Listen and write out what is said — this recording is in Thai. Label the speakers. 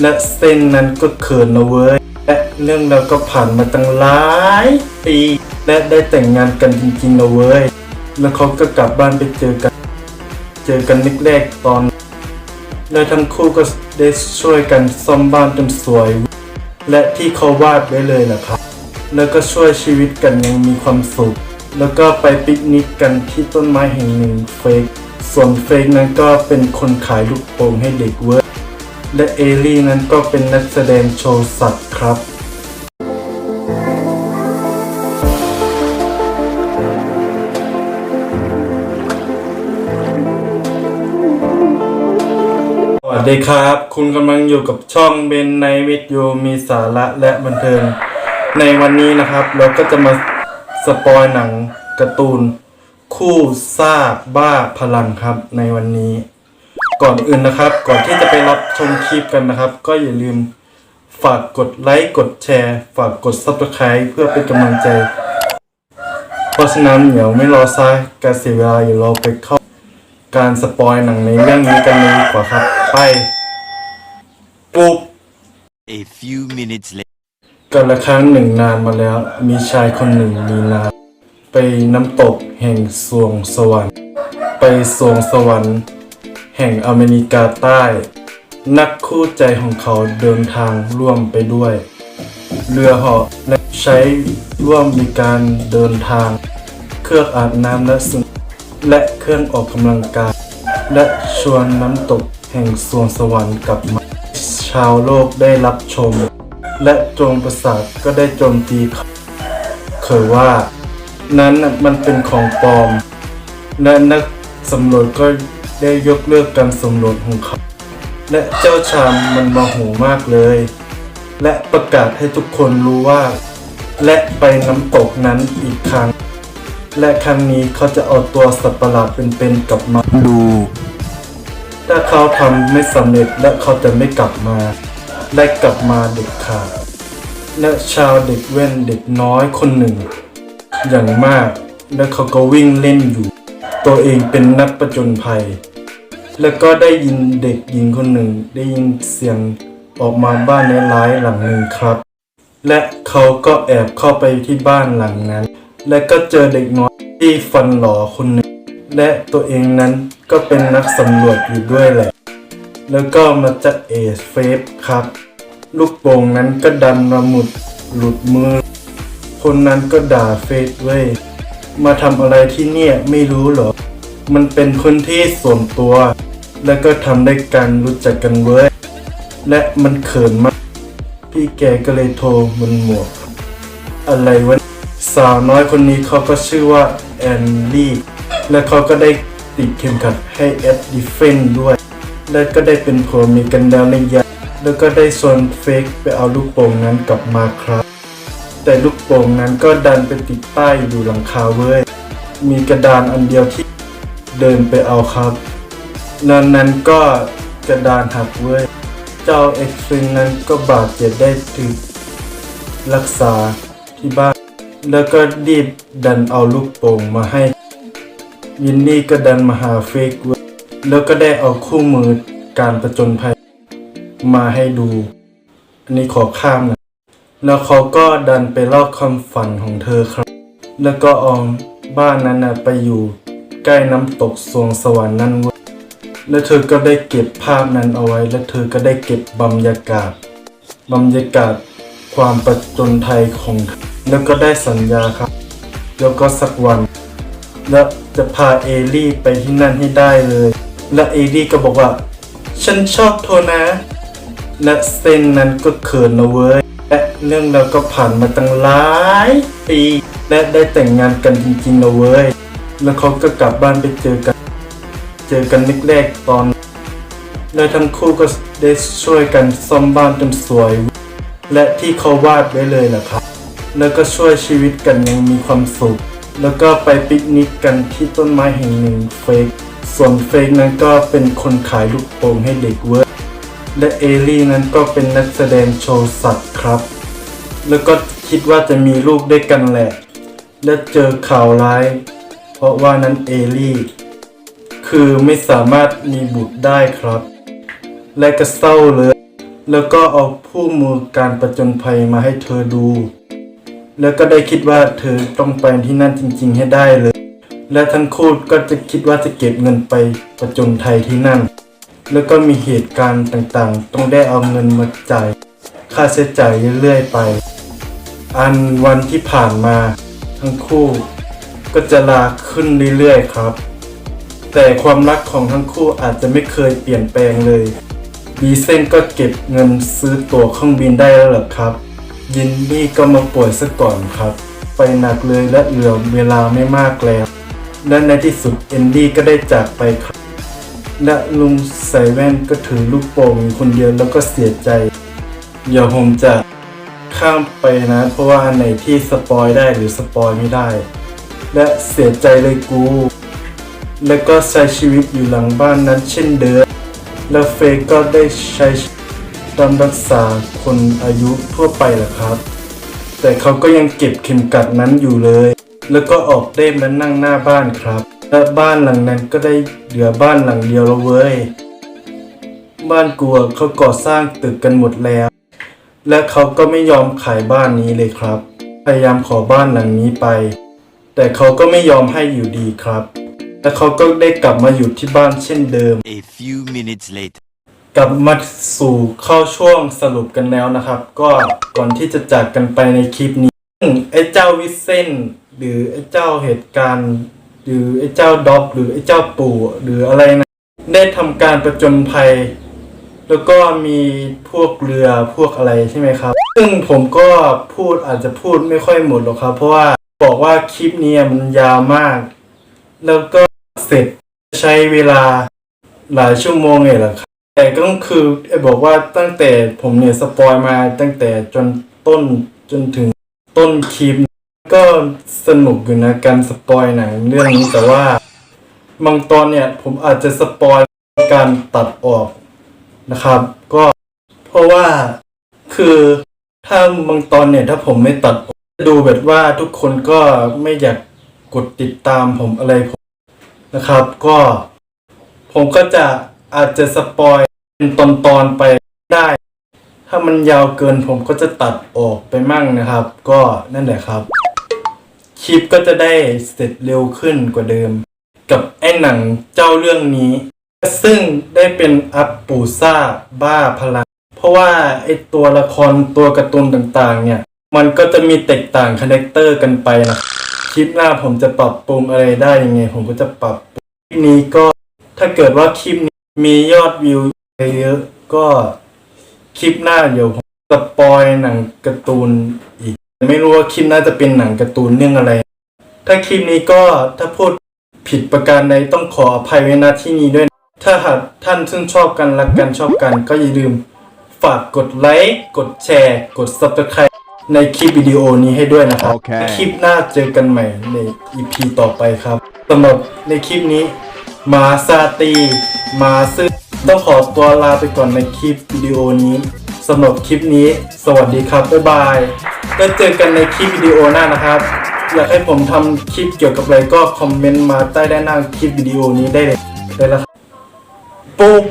Speaker 1: และเส้นนั้นก็เขินนะเว้ย และเรื่องเราก็ผ่านมาตั้งหลายปี และได้แต่งงานกันจริงๆนะเว้ย แล้วเขาก็กลับบ้านไปเจอกัน เจอกันแรกๆตอนแล้วทั้งคู่ก็ได้ช่วยกันซ่อมบ้านจนสวย และที่เขาวาดไว้เลยแหละครับ แล้วก็ช่วยชีวิตกันยังมีความสุข แล้วก็ไปปิกนิกกันที่ต้นไม้แห่งหนึ่งเฟกส่วนเฟกนั้นก็เป็นคนขายลูกโป่งให้เด็กเว้ย และเอลี่นั้นก็เป็นนักแสดงโชว์สัตว์ครับสวัสดีครับ คุณกำลังอยู่กับช่องเบนในวิดีโอมีสาระและบันเทิง ในวันนี้นะครับ เราก็จะมาสปอยหนังการ์ตูน คู่ซ่าบ้าพลังครับในวันนี้ ก่อนอื่นนะครับ ก่อนที่จะไปรับชมคลิปกันนะครับ ก็อย่าลืมฝากกดไลค์กดแชร์ ฝากกด subscribe เพื่อเป็นกำลังใจ เพราะฉะนั้นเดี๋ยวไม่รอช้าการเสียเวลาอย่าเราไปเข้าการสปอยหนังในเรื่องนี้กันเลยดีกว่าครับ ไป ปุ๊บ
Speaker 2: A few minutes later.
Speaker 1: กันละครั้งหนึ่งนานมาแล้ว มีชายคนหนึ่งมีนามไปน้ำตกแห่งสวงสวรรค์ ไปสวงสวรรค์ แห่งอเมริกาใต้ นักคู่ใจของเขาเดินทางร่วมไปด้วย เรือเหาะและใช้ร่วมมีการเดินทาง เครื่องอาบน้ำและสุนและเครื่องออกกำลังกาย และชวนน้ำตกแห่งสวงสวรรค์กลับมาชาวโลกได้รับชม และโจรประสาทก็ได้โจมตีเขาเขยว่า นั้นมันเป็นของปลอม และนักสำรวจก็ ได้ยกเลิกการสำรวจของเขา และเจ้าชามมันโมาโหมากเลย และประกาศให้ทุกคนรู้ว่า และไปน้ำตกนั้นอีกครั้ง และครั้งนี้เขาจะเอาตัวสัตว์ประหลาดเป็นๆกลับมาดู ถ้าเขาทำไม่สำเร็จและเขาจะไม่กลับมาและกลับมาเด็ดขาดและชาวเด็กเว้นเด็กน้อยคนหนึ่ง อย่างมากและเขาก็วิ่งเล่นอยู่ ตัวเองเป็นนักประจนภัย แล้วก็ได้ยินเด็กหญิงคนหนึ่ง ได้ยินเสียงออกมาบ้านร้ายหลังหนึ่งครับ และเขาก็แอบเข้าไปที่บ้านหลังนั้น และก็เจอเด็กน้อยที่ฟันหล่อคนหนึ่ง และตัวเองนั้นก็เป็นนักสำรวจอยู่ด้วยแหละ แล้วก็มาจะเอสเฟฟครับ ลูกโป่งนั้นก็ดันมาหมุดหลุดมือ คนนั้นก็ด่าเฟสเว้ยมาทำอะไรที่เนี่ยไม่รู้หรอ มันเป็นพื้นที่ส่วนตัว แล้วก็ทำได้กันรู้จักกันเว้ย และมันเขินมาก พี่แกก็เลยโทรบนหมวก อะไรวะ สาวน้อยคนนี้เขาก็ชื่อว่าแอนลี่ และเขาก็ได้ติดเข็มขัดให้แอดดิเฟนด้วย และก็ได้เป็นผัวเมียกันแล้วในยะแล้วก็ได้ชวนเฟกไปเอาลูกโป่งนั้นกลับมาครับ แต่ลูกโป่งนั้นก็ดันไปติดป้ายอยู่หลังคาเว้ย มีกระดานอันเดียวที่ เดินไปเอาครับนั้นนั้นก็กระดานหักเว้ย เจ้าเอ็กซ์ฟินนั้นก็บาดเจ็บได้ถึงรักษาที่บ้าน แล้วก็รีบดันเอาลูกโป่งมาให้วินนี่ก็ดันมาหาเฟกเว้ย แล้วก็ได้เอาคู่มือการประจนภัยมาให้ดู อันนี้ขอข้ามนะ แล้วเขาก็ดันไปเล่าความฝันของเธอครับ แล้วก็เอาบ้านนั้นนะไปอยู่ ใกล้น้ำตกสวงสวรรค์นั่นเว้ยแล้วเธอก็ได้เก็บภาพนั้นเอาไว้ และเธอก็ได้เก็บบรรยากาศบรรยากาศความประจนภัยของเธอแล้วก็ได้สัญญาครับ แล้วก็สักวัน และจะพาเอลี่ไปที่นั่นให้ได้เลย และเอลี่ก็บอกว่า ฉันชอบโทนะ และเส้นนั้นก็เขินนะเว้ยและเรื่องเราก็ผ่านมาตั้งหลายปีและได้แต่งงานกันจริงๆนะเว้ย แล้วเขาก็กลับบ้านไปเจอกัน เจอกันแรกๆตอน แล้วทั้งคู่ก็ได้ช่วยกันซ่อมบ้านจนสวย และที่เขาวาดไว้เลยแหละครับ แล้วก็ช่วยชีวิตกันยังมีความสุข แล้วก็ไปปิกนิกกันที่ต้นไม้แห่งหนึ่งเฟกส่วนเฟกนั้นก็เป็นคนขายลูกโป่งให้เด็กเว้ยและเอลี่นั้นก็เป็นนักแสดงโชว์สัตว์ครับ แล้วก็คิดว่าจะมีลูกด้วยกันแหละ และเจอข่าวร้าย ราะว่านั้นเอลี่คือไม่สามารถมีบุตรได้ครับ และก็เศร้าเลย แล้วก็เอาผู้มือการประจนภัยมาให้เธอดู แล้วก็ได้คิดว่าเธอต้องไปที่นั่นจริง ๆ ให้ได้เลย และทั้งคู่ก็จะคิดว่าจะเก็บเงินไปประจนภัยที่นั่น แล้วก็มีเหตุการณ์ต่างๆ ต้องได้เอาเงินมาจ่ายค่าใช้จ่ายเรื่อยๆไป อันวันที่ผ่านมาทั้งคู่ ก็จะลาขึ้นเรื่อยๆครับ แต่ความรักของทั้งคู่อาจจะไม่เคยเปลี่ยนแปลงเลยบีเซนก็เก็บเงินซื้อตั๋วเครื่องบินได้แล้วหรอครับ ยินดี้ก็มาป่วยซะก่อนครับ ไปหนักเลยและเหลือเวลาไม่มากแล้ว และในที่สุดเอนดี้ก็ได้จากไปครับ และลุงใส่แว่นก็ถือลูกโป่งคนเดียวแล้วก็เสียใจ เดี๋ยวผมจะข้ามไปนะ เพราะว่าอันไหนที่สปอยได้หรือสปอยไม่ได้ และเสียใจเลยกู แล้วก็ใช้ชีวิตอยู่หลังบ้านนั้นเช่นเดิม และเฟยก็ได้ใช้ตามรักษาคนอายุทั่วไปแหละครับ แต่เขาก็ยังเก็บเข็มกัดนั้นอยู่เลย แล้วก็ออกเด้มและนั่งหน้าบ้านครับ และบ้านหลังนั้นก็ได้เหลือบ้านหลังเดียวแล้วเว้ย บ้านกูอะเขาก่อสร้างตึกกันหมดแล้ว และเขาก็ไม่ยอมขายบ้านนี้เลยครับ พยายามขอบ้านหลังนี้ไป แต่เขาก็ไม่ยอมให้อยู่ดีครับ และเขาก็ได้กลับมาอยู่ที่บ้านเช่นเดิม
Speaker 2: A few minutes later.
Speaker 1: กลับมาสู่เข้าช่วงสรุปกันแล้วนะครับ ก็ก่อนที่จะจากกันไปในคลิปนี้ซึ่งไอ้เจ้าวิเซนหรือไอ้เจ้าเหตุการณ์ หรือไอ้เจ้าด็อกหรือไอ้เจ้าปู่หรืออะไรนะได้ทำการประจนภัย แล้วก็มีพวกเรือพวกอะไรใช่ไหมครับ ซึ่งผมก็พูดอาจจะพูดไม่ค่อยหมดหรอกครับ เพราะว่า บอกว่าคลิปนี้มันยาวมาก แล้วก็เสร็จใช้เวลาหลายชั่วโมงเลยหละครับแต่ก็คือไอ้บอกว่าตั้งแต่ผมเนี่ยสปอยมาตั้งแต่จนต้นจนถึงต้นคลิป ก็สนุกอยู่นะการสปอยหนังเรื่องนี้แต่ว่าบางตอนเนี่ยผมอาจจะสปอยการตัดออกนะครับ ก็เพราะว่าคือถ้าบางตอนเนี่ยถ้าผมไม่ตัดออก ดูแบบว่าทุกคนก็ไม่อยากกดติดตามผมอะไรผมนะครับ ก็ ผมก็จะอาจจะสปอยเป็นตอนๆไปได้ ถ้ามันยาวเกินผมก็จะตัดออกไปมั่งนะครับ ก็นั่นแหละครับ คลิปก็จะได้เสร็จเร็วขึ้นกว่าเดิม กับไอ้หนังเจ้าเรื่องนี้ ซึ่งได้เป็นอัปปูซ่าบ้าพลัง เพราะว่าไอ้ตัวละครตัวการ์ตูนต่างๆ เนี่ย มันก็จะมีแตกต่างคาแรคเตอร์กันไปนะคลิปหน้าผมจะปรับปรุงอะไรได้ยังไง ผมก็จะปรับปรุงคลิปนี้ก็ถ้าเกิดว่าคลิปนี้มียอดวิวเยอะก็คลิปหน้าเดี๋ยวผมสปอยหนังการ์ตูนอีก ไม่รู้ว่าคลิปหน้าจะเป็นหนังการ์ตูนเรื่องอะไร ถ้าคลิปนี้ก็ถ้าพูดผิดประการใดต้องขออภัยไว้ณที่นี้ด้วย ถ้าหากท่านซึ่งชอบกันรักกันชอบกันก็อย่าลืม ฝากกดไลค์กดแชร์ กด subscribe ในคลิปวิดีโอนี้ให้ด้วยนะครับ
Speaker 2: โอเค
Speaker 1: คลิปหน้าเจอกันใหม่ใน EP ต่อไปครับสำหรับในคลิปนี้ มาซาตี มาซึ่งต้องขอตัวลาไปก่อนในคลิปวิดีโอนี้สำหรับคลิปนี้ สวัสดีครับ บ๊ายบายแล้วเจอกันในคลิปวิดีโอหน้านะครับ อยากให้ผมทำคลิปเกี่ยวกับอะไรก็คอมเมนต์มาใต้ด้านล่างคลิปวิดีโอนี้ได้เลยเลยละครับปุ๊บ